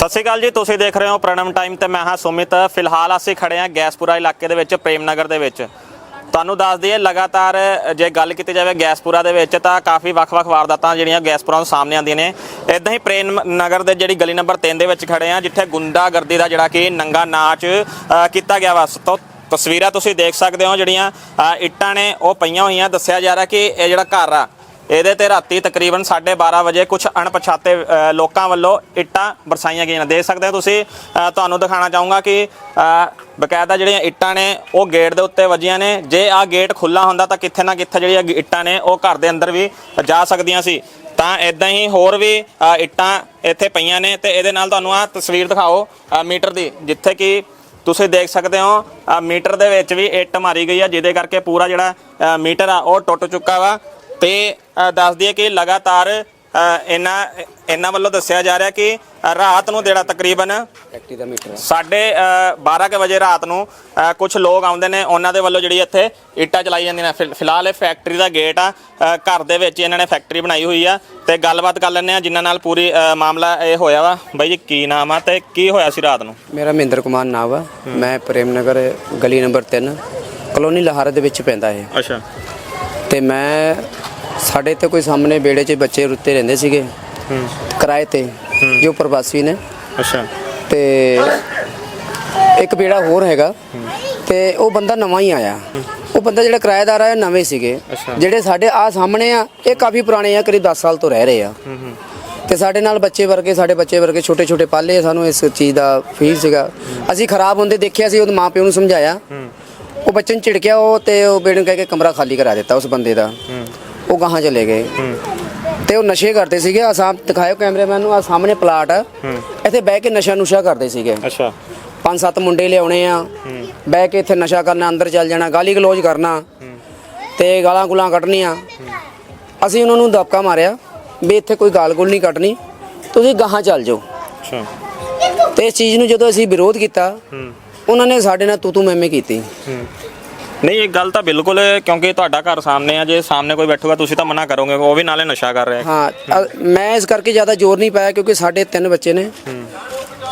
ਸਤਿ ਸ਼੍ਰੀ ਅਕਾਲ ਜੀ, ਤੁਸੀਂ ਦੇਖ ਰਹੇ ਹੋ ਪ੍ਰਣਮ ਟਾਈਮ ਤੇ ਮੈਂ ਹਾਂ ਸੁਮਿਤ। ਫਿਲਹਾਲ ਅਸੀਂ ਖੜੇ ਹਾਂ ਗੈਸਪੁਰਾ ਇਲਾਕੇ ਦੇ ਵਿੱਚ ਪ੍ਰੇਮ ਨਗਰ ਦੇ ਵਿੱਚ। ਤੁਹਾਨੂੰ ਦੱਸ ਦਈਏ, ਲਗਾਤਾਰ ਜੇ ਗੱਲ ਕੀਤੀ ਜਾਵੇ ਗੈਸਪੁਰਾ ਦੇ ਵਿੱਚ, ਤਾਂ ਕਾਫੀ ਵੱਖ-ਵੱਖ ਵਾਰਦਾਤਾਂ ਜਿਹੜੀਆਂ ਗੈਸਪੁਰਾ ਤੋਂ ਸਾਹਮਣੇ ਆਉਂਦੀਆਂ ਨੇ। ਇਦਾਂ ਹੀ ਪ੍ਰੇਮ ਨਗਰ ਦੇ ਜਿਹੜੀ ਗਲੀ ਨੰਬਰ 3 ਦੇ ਵਿੱਚ ਖੜੇ ਹਾਂ, ਜਿੱਥੇ ਗੁੰਡਾਗਰਦੀ ਦਾ ਜਿਹੜਾ ਕਿ ਨੰਗਾ ਨਾਚ ਕੀਤਾ ਗਿਆ ਵਾ। ਤੋਂ ਤਸਵੀਰਾਂ ਤੁਸੀਂ ਦੇਖ ਸਕਦੇ ਹੋ ਜਿਹੜੀਆਂ ਇੱਟਾਂ ਨੇ ਉਹ ਪਈਆਂ ਹੋਈਆਂ। ਦੱਸਿਆ ਜਾ ਰਿਹਾ ਕਿ ਇਹ ਜਿਹੜਾ ਘਰ ਆ ਇਹਦੇ ਤੇ ਰਾਤੀ ਤਕਰੀਬਨ 12:30 ਵਜੇ ਕੁਝ ਅਣਪਛਾਤੇ ਲੋਕਾਂ ਵੱਲੋਂ ਇੱਟਾਂ ਬਰਸਾਈਆਂ ਗਈਆਂ ਨੇ। ਦੇਖ ਸਕਦੇ ਹੋ ਤੁਸੀਂ ਤੁਹਾਨੂੰ ਦਿਖਾਣਾ ਚਾਹੂੰਗਾ ਕਿ ਬਕਾਇਦਾ ਜਿਹੜੀਆਂ ਇੱਟਾਂ ਨੇ, ਉਹ ਗੇਟ ਦੇ ਉੱਤੇ ਵੱਜੀਆਂ ਨੇ। ਜੇ ਆ ਗੇਟ ਖੁੱਲਾ ਹੁੰਦਾ ਤਾਂ ਕਿੱਥੇ ਨਾ ਕਿੱਥੇ ਜਿਹੜੀਆਂ ਇੱਟਾਂ ਨੇ, ਉਹ ਘਰ ਦੇ ਅੰਦਰ ਵੀ ਜਾ ਸਕਦੀਆਂ ਸੀ। ਤਾਂ ਇਦਾਂ ਹੀ ਹੋਰ ਵੀ ਇੱਟਾਂ ਇੱਥੇ ਪਈਆਂ ਨੇ ਤੇ ਇਹਦੇ ਨਾਲ ਤੁਹਾਨੂੰ ਆ ਤਸਵੀਰ ਦਿਖਾਓ ਮੀਟਰ ਦੀ, ਜਿੱਥੇ ਕਿ ਤੁਸੀਂ ਦੇਖ ਸਕਦੇ ਹੋ ਮੀਟਰ ਦੇ ਵਿੱਚ ਵੀ ਇੱਟ ਮਾਰੀ ਗਈ ਆ, ਜਿਹਦੇ ਕਰਕੇ ਪੂਰਾ ਜਿਹੜਾ ਮੀਟਰ ਆ, ਉਹ ਟੁੱਟ ਚੁੱਕਾ ਵਾ। ਤੇ ਦੱਸ ਦਈਏ ਕਿ ਲਗਾਤਾਰ ਇਹਨਾਂ ਇਹਨਾਂ ਵੱਲੋਂ ਦੱਸਿਆ ਜਾ ਰਿਹਾ ਕਿ ਰਾਤ ਨੂੰ ਜਿਹੜਾ ਤਕਰੀਬਨ ਫੈਕਟਰੀ ਦਾ ਮੀਟਰ ਸਾਢੇ 12 ਕੁ ਵਜੇ ਰਾਤ ਨੂੰ ਕੁਝ ਲੋਕ ਆਉਂਦੇ ਨੇ ਉਹਨਾਂ ਦੇ ਵੱਲੋਂ ਜਿਹੜੀ ਇੱਥੇ ਇੱਟਾਂ ਚਲਾਈ ਜਾਂਦੀਆਂ ਨੇ। ਫਿਲ- ਫਿਲਹਾਲ ਇਹ ਫੈਕਟਰੀ ਦਾ ਗੇਟ ਆ ਘਰ ਦੇ ਵਿੱਚ ਇਹਨਾਂ ਨੇ ਫੈਕਟਰੀ ਬਣਾਈ ਹੋਈ ਆ। ਤੇ ਗੱਲਬਾਤ ਕਰ ਲੈਂਦੇ ਆ ਜਿਨ੍ਹਾਂ ਨਾਲ ਪੂਰੀ ਮਾਮਲਾ ਇਹ ਹੋਇਆ ਵਾ। ਬਾਈ ਜੀ ਕੀ ਨਾਮ ਆ ਤੇ ਕੀ ਹੋਇਆ ਸੀ ਰਾਤ ਨੂੰ? ਮੇਰਾ ਮਹਿੰਦਰ ਕੁਮਾਰ ਨਾਮ ਆ। ਮੈਂ ਪ੍ਰੇਮ ਨਗਰ ਗਲੀ ਨੰਬਰ 3 ਕਲੋਨੀ ਲਹਾਰਾ ਦੇ ਵਿੱਚ ਪੈਂਦਾ ਹੈ ਅੱਛਾ। ਤੇ ਮੈਂ ਸਾਡੇ ਤੇ ਕੋਈ ਸਾਹਮਣੇ ਬੇੜੇ 'ਚ ਬੱਚੇ ਰੁੱਤੇ ਰਹਿੰਦੇ ਸੀਗੇ। ਹੂੰ। ਕਿਰਾਏ ਤੇ ਜੋ ਪ੍ਰਵਾਸੀ ਨੇ। ਅੱਛਾ। ਤੇ ਇੱਕ ਬੇੜਾ ਹੋਰ ਹੈਗਾ। ਤੇ ਉਹ ਬੰਦਾ ਨਵਾਂ ਹੀ ਆਇਆ। ਉਹ ਬੰਦਾ ਜਿਹੜਾ ਕਿਰਾਏਦਾਰ ਆ ਨਵੇਂ ਸੀਗੇ। ਜਿਹੜੇ ਸਾਡੇ ਆ ਸਾਹਮਣੇ ਆ ਇਹ ਕਾਫੀ ਪੁਰਾਣੇ ਆ ਕਰੀਬ 10 ਸਾਲ ਤੋਂ ਰਹਿ ਰਹੇ ਆ। ਤੇ ਸਾਡੇ ਨਾਲ ਬੱਚੇ ਵਰਗੇ ਸਾਡੇ ਬੱਚੇ ਵਰਗੇ ਛੋਟੇ ਛੋਟੇ ਪਾਲੇ ਸਾਨੂੰ ਇਸ ਚੀਜ਼ ਦਾ ਫੀਲ ਸੀਗਾ। ਅਸੀਂ ਖਰਾਬ ਹੁੰਦੇ ਦੇਖਿਆ ਸੀ ਉਹਦੇ ਮਾਪਿਓ ਨੂੰ ਸਮਝਾਇਆ। ਉਹ ਬੱਚੇ ਨੂੰ ਝਿੜਕਿਆ ਉਹ ਤੇ ਉਹ ਬੇੜੇ ਨੂੰ ਕਹਿ ਕੇ ਕਮਰਾ ਖਾਲੀ ਕਰਾ ਦਿੱਤਾ ਉਸ ਬੰਦੇ ਦਾ। ਉਹ ਗਾਹਾਂ ਚਲੇ ਗਏ। ਤੇ ਉਹ ਨਸ਼ੇ ਕਰਦੇ ਸੀਗੇ। ਆ ਸਾਹਮ ਦਿਖਾਇਓ ਕੈਮਰਾਮੈਨ ਨੂੰ ਆ ਸਾਹਮਣੇ ਪਲਾਟ ਆ। ਇੱਥੇ ਬਹਿ ਕੇ ਨਸ਼ਾ ਨੁਸ਼ਾ ਕਰਦੇ ਸੀਗੇ। ਅੱਛਾ। ਪੰਜ ਸੱਤ ਮੁੰਡੇ ਲਿਆਉਣੇ ਆ। ਬਹਿ ਕੇ ਇੱਥੇ ਨਸ਼ਾ ਕਰਨਾ ਅੰਦਰ ਚੱਲ ਜਾਣਾ ਗਾਲੀ ਗਲੋਚ ਕਰਨਾ। ਤੇ ਗਾਲਾਂ ਗੁਲਾਂ ਕੱਢਣੀਆਂ। ਅਸੀਂ ਉਹਨਾਂ ਨੂੰ ਦਬਕਾ ਮਾਰਿਆ ਵੀ ਇੱਥੇ ਕੋਈ ਗਾਲ ਗੁਲ ਨਹੀਂ ਕੱਢਣੀ। ਤੁਸੀਂ ਗਾਹਾਂ ਚੱਲ ਜਾਓ। ਅੱਛਾ। ਤੇ ਇਸ ਚੀਜ਼ ਨੂੰ ਜਦੋਂ ਅਸੀਂ ਵਿਰੋਧ ਕੀਤਾ ਉਹਨਾਂ ਨੇ ਸਾਡੇ ਨਾਲ ਤੂੰ ਤੂੰ ਮੈਂ ਮੈਂ ਕੀਤੀ ਨਹੀਂ ਇਹ ਗੱਲ ਤਾਂ ਬਿਲਕੁਲ ਹੈ, ਕਿਉਂਕਿ ਤੁਹਾਡਾ ਘਰ ਸਾਹਮਣੇ ਆ ਜੇ ਸਾਹਮਣੇ ਕੋਈ ਬੈਠੂਗਾ ਤੁਸੀਂ ਤਾਂ ਮਨਾ ਕਰੋਗੇ ਉਹ ਵੀ ਨਾਲੇ ਨਸ਼ਾ ਕਰ ਰਿਹਾ ਹੈ। ਹਾਂ ਅ- ਮੈਂ ਇਸ ਕਰਕੇ ਜ਼ਿਆਦਾ ਜ਼ੋਰ ਨਹੀਂ ਪਾਇਆ ਕਿਉਂਕਿ ਸਾਡੇ ਤਿੰਨ ਬੱਚੇ ਨੇ।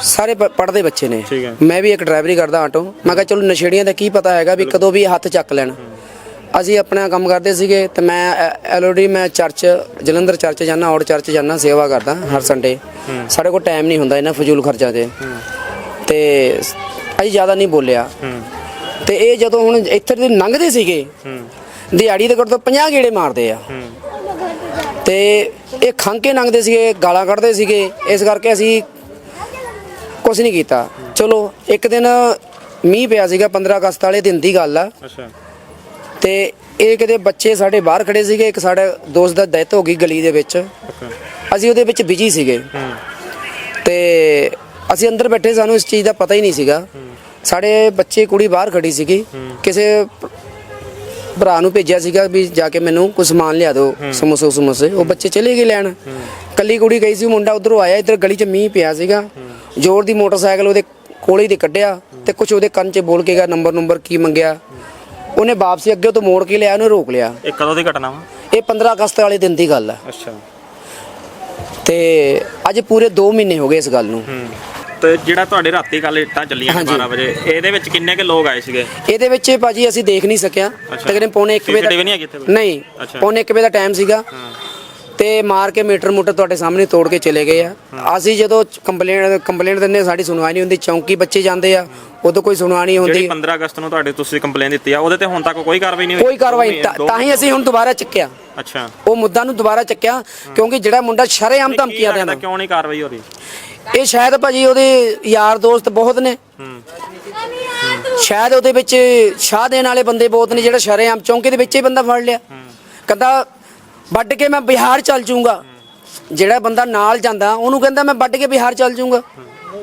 ਸਾਰੇ ਪ- ਪੜ੍ਹਦੇ ਬੱਚੇ ਨੇ। ਠੀਕ ਹੈ। ਮੈਂ ਵੀ ਇੱਕ ਡਰਾਈਵਰੀ ਕਰਦਾ ਆਟੋ। ਮੈਂ ਕਿਹਾ ਚਲੋ ਨਸ਼ੇੜੀਆਂ ਦਾ ਕੀ ਪਤਾ ਹੈਗਾ ਵੀ ਕਦੋਂ ਵੀ ਹੱਥ ਚੱਕ ਲੈਣ। ਅਸੀਂ ਆਪਣਾ ਕੰਮ ਕਰਦੇ ਸੀਗੇ ਤੇ ਮੈਂ ਐਲਓਡੀ ਮੈਂ ਚਰਚ ਜਲੰਧਰ ਚਰਚ ਜਾਣਾ ਔਰ ਚਰਚ ਜਾਣਾ ਸੇਵਾ ਕਰਦਾ ਹਰ ਸੰਡੇ ਸਾਡੇ ਕੋਲ ਟਾਈਮ ਨਹੀਂ ਹੁੰਦਾ ਇਹਨਾਂ ਫਜ਼ੂਲ ਖਰਚਾਂ ਤੇ। ਤੇ ਅਸੀਂ ਜ਼ਿਆਦਾ ਨਹੀਂ ਬੋਲਿਆ। ਤੇ ਇਹ ਜਦੋਂ ਹੁਣ ਇੱਥੇ ਦੇ ਲੰਘਦੇ ਸੀਗੇ ਹੂੰ। ਦਿਹਾੜੀ ਦੇ ਕੋਲ ਤੋਂ 50 ਗੇੜੇ ਮਾਰਦੇ ਆ। ਹੂੰ। ਤੇ ਇਹ ਖੰਘ ਕੇ ਲੰਘਦੇ ਸੀਗੇ ਗਾਲਾਂ ਕੱਢਦੇ ਸੀਗੇ ਇਸ ਕਰਕੇ ਅਸੀਂ ਕੁਝ ਨਹੀਂ ਕੀਤਾ। ਚਲੋ ਇੱਕ ਦਿਨ ਮੀਂਹ ਪਿਆ ਸੀਗਾ 15 ਅਗਸਤ ਵਾਲੇ ਦਿਨ ਦੀ ਗੱਲ ਆ। ਅੱਛਾ। ਤੇ ਇਹ ਕਿਤੇ ਬੱਚੇ ਸਾਡੇ ਬਾਹਰ ਖੜੇ ਸੀਗੇ ਇੱਕ ਸਾਡਾ ਦੋਸਤ ਦਾ ਡੈਥ ਹੋ ਗਈ ਗਲੀ ਦੇ ਵਿੱਚ। ਅਸੀਂ ਉਹਦੇ ਵਿੱਚ ਬਿਜ਼ੀ ਸੀਗੇ। ਤੇ ਅਸੀਂ ਅੰਦਰ ਬੈਠੇ ਸਾਨੂੰ ਇਸ ਚੀਜ਼ ਦਾ ਪਤਾ ਹੀ ਨਹੀਂ ਸੀਗਾ। ਸਾਡੇ ਬੱਚੇ ਕੁੜੀ ਬਾਹਰ ਖੜੀ ਸੀਗੀ। ਕਿਸੇ ਭਰਾ ਨੂੰ ਭੇਜਿਆ ਸੀਗਾ ਵੀ ਜਾ ਕੇ ਮੈਨੂੰ ਕੁਝ ਸਮਾਨ ਲਿਆ ਦਿਓ ਸਮੋਸੇ ਸਮੋਸੇ। ਉਹ ਬੱਚੇ ਚਲੇ ਗਏ ਲੈਣ। ਕੱਲੀ ਕੁੜੀ ਗਈ ਸੀ ਮੁੰਡਾ ਉਧਰੋਂ ਆਇਆ ਇੱਧਰ ਗਲੀ 'ਚ ਮੀਂਹ ਪਿਆ ਸੀਗਾ। ਜ਼ੋਰ ਦੀ ਮੋਟਰਸਾਈਕਲ ਉਹਦੇ ਕੋਲੇ ਹੀ ਤੇ ਕੱਢਿਆ ਤੇ ਕੁਝ ਉਹਦੇ ਕੰਨ 'ਚ ਬੋਲ ਕੇ ਗਿਆ ਨੰਬਰ ਨੰਬਰ ਕੀ ਮੰਗਿਆ। ਉਹਨੇ ਵਾਪਸੀ ਅੱਗੇ ਤੋਂ ਮੋੜ ਕੇ ਲਿਆ ਉਹਨੇ ਰੋਕ ਲਿਆ। ਇਹ ਕਦੋਂ ਦੀ ਘਟਨਾ ਵਾ? ਇਹ 15 ਅਗਸਤ ਵਾਲੇ ਦਿਨ ਦੀ ਗੱਲ ਆ। ਅੱਛਾ। ਤੇ ਅੱਜ ਪੂਰੇ 2 ਮਹੀਨੇ ਹੋ ਗਏ ਇਸ ਗੱਲ ਨੂੰ। ਹੂੰ। ਤੇ ਜਿਹੜਾ ਤੁਹਾਡੇ ਰਾਤੀ ਕੱਲ ਇੱਟਾਂ ਚੱਲੀਆਂ ਨੇ ਹਾਂਜੀ। 12 ਵਜੇ ਇਹਦੇ ਵਿੱਚ ਕਿੰਨੇ ਕੇ ਲੋਕ ਆਏ ਸੀਗੇ? ਇਹਦੇ ਵਿੱਚ ਭਾਜੀ ਅਸੀਂ ਦੇਖ ਨਹੀਂ ਸਕਿਆ। ਤਕਰੀਬਨ ਪੌਣੇ 1 ਵਜੇ CCTV ਨਹੀਂ ਹੈਗੀ ਇੱਥੇ ਕੋਈ? ਨਹੀਂ ਅੱਛਾ। ਪੌਣੇ 1 ਵਜੇ ਦਾ ਟਾਈਮ ਸੀਗਾ। ਤੇ ਮਾਰ ਕੇ ਮੀਟਰ ਮੂਟਰ ਤੁਹਾਡੇ ਸਾਹਮਣੇ ਤੋੜ ਕੇ ਚਲੇ ਗਏ ਆ। ਅਸੀਂ ਜਦੋਂ ਕੰਪਲੇਂਟ ਕੰਪਲੇਂਟ ਹਾਂ, ਸਾਡੀ ਸੁਣਵਾਈ ਨਹੀਂ ਹੁੰਦੀ। ਚੌਂਕੀ ਬੱਚੇ ਜਾਂਦੇ ਆ ਉਦੋਂ ਕੋਈ ਸੁਣਵਾਈ ਨਹੀਂ ਜਿਹੜੀ ਹੁੰਦੀ 15 ਅਗਸਤ ਨੂੰ ਤੁਹਾਡੇ ਤੁਸੀਂ ਕੰਪਲੇਨ ਦਿੱਤੀ ਆ ਉਹਦੇ ਤੇ ਹੁਣ ਤੱਕ ਕੋਈ ਕਾਰਵਾਈ ਨਹੀਂ ਹੋਈ? ਕੋਈ ਕਾਰਵਾਈ ਨਹੀਂ। ਤਾਂ ਦੋ- ਤਾਂ ਹੀ ਅਸੀਂ ਹੁਣ ਦੁਬਾਰਾ ਚੱਕਿਆ। ਅੱਛਾ। ਉਹ ਮੁੱਦਾ ਨੂੰ ਦੁਬਾਰਾ ਚੱਕਿਆ ਕਿਉਂਕਿ ਜਿਹੜਾ ਮੁੰਡਾ ਸ਼ਰੇਆਮ ਕੀ ਧਮਕੀਆਂ ਲੱਗਦਾ ਦਿੰਦਾ ਕਿਉਂ ਨਹੀਂ ਕਾਰਵਾਈ ਹੋ ਰਹੀ? ਇਹ ਸ਼ਾਇਦ ਭਾਜੀ ਉਹਦੇ ਯਾਰ ਦੋਸਤ ਬਹੁਤ ਨੇ। ਸ਼ਾਇਦ ਉਹਦੇ ਵਿੱਚ ਸ਼ਾਹ ਦੇਣ ਵਾਲੇ ਬੰਦੇ ਬਹੁਤ ਨੇ ਜਿਹੜਾ ਸ਼ਰੇਆਮ ਚੌਂਕੇ ਦੇ ਵਿੱਚ ਹੀ ਬੰਦਾ ਫੜ ਲਿਆ। ਕਹਿੰਦਾ, ਵੱਢ ਕੇ ਮੈਂ ਬਿਹਾਰ ਚੱਲ ਜਾਊਂਗਾ ਜਿਹੜਾ ਬੰਦਾ ਨਾਲ ਜਾਂਦਾ, ਉਹਨੂੰ ਕਹਿੰਦਾ, ਮੈਂ ਵੱਢ ਕੇ ਬਿਹਾਰ ਚੱਲ ਜਾਊਂਗਾ